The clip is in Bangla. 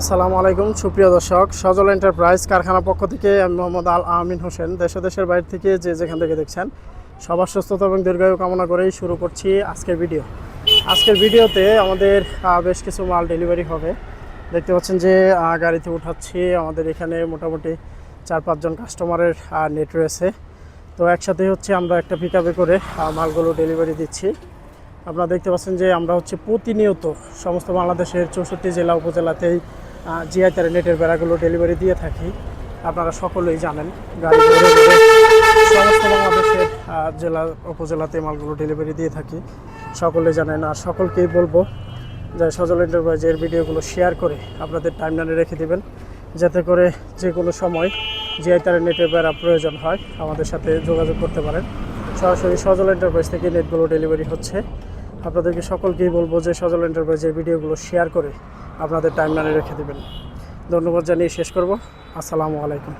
আসসালামু আলাইকুম, সুপ্রিয় দর্শক। সজল এন্টারপ্রাইজ কারখানা পক্ষ থেকে আমি মোহাম্মদ আল আমিন হোসেন। দেশ দেশের বাইরে থেকে যে যেখান থেকে দেখছেন, সবার সুস্থতা এবং দীর্ঘায়ু কামনা করেই শুরু করছি আজকের ভিডিও। আজকের ভিডিওতে আমাদের বেশ কিছু মাল ডেলিভারি হবে। দেখতে পাচ্ছেন যে গাড়িতে উঠাচ্ছি। আমাদের এখানে মোটামুটি চার পাঁচজন কাস্টমারের নেট রয়েছে। তো একসাথে হচ্ছে আমরা একটা পিক করে মালগুলো ডেলিভারি দিচ্ছি। আপনারা দেখতে পাচ্ছেন যে আমরা হচ্ছে প্রতিনিয়ত সমস্ত বাংলাদেশের চৌষট্টি জেলা উপজেলাতেই জিআই তারের নেটের বেড়াগুলো ডেলিভারি দিয়ে থাকি। আপনারা সকলেই জানেন জেলা, উপজেলাতে মালগুলো ডেলিভারি দিয়ে থাকি। সকলে জানেন, আর সকলকেই বলব যে সজল এন্টারপ্রাইজের ভিডিওগুলো শেয়ার করে আপনাদের টাইমলাইনে রেখে দেবেন, যাতে করে যে কোনো সময় জিআই তারের নেটের বেড়া প্রয়োজন হয়, আমাদের সাথে যোগাযোগ করতে পারেন। সরাসরি সজল এন্টারপ্রাইজ থেকে নেটগুলো ডেলিভারি হচ্ছে। আপনাদেরকে সকলকেই বলব যে সজল এন্টারপ্রাইজের ভিডিওগুলো শেয়ার করে আপনাদের টাইম লাইনে রেখে দেবেন। ধন্যবাদ জানিয়ে শেষ করব। আসসালামু আলাইকুম।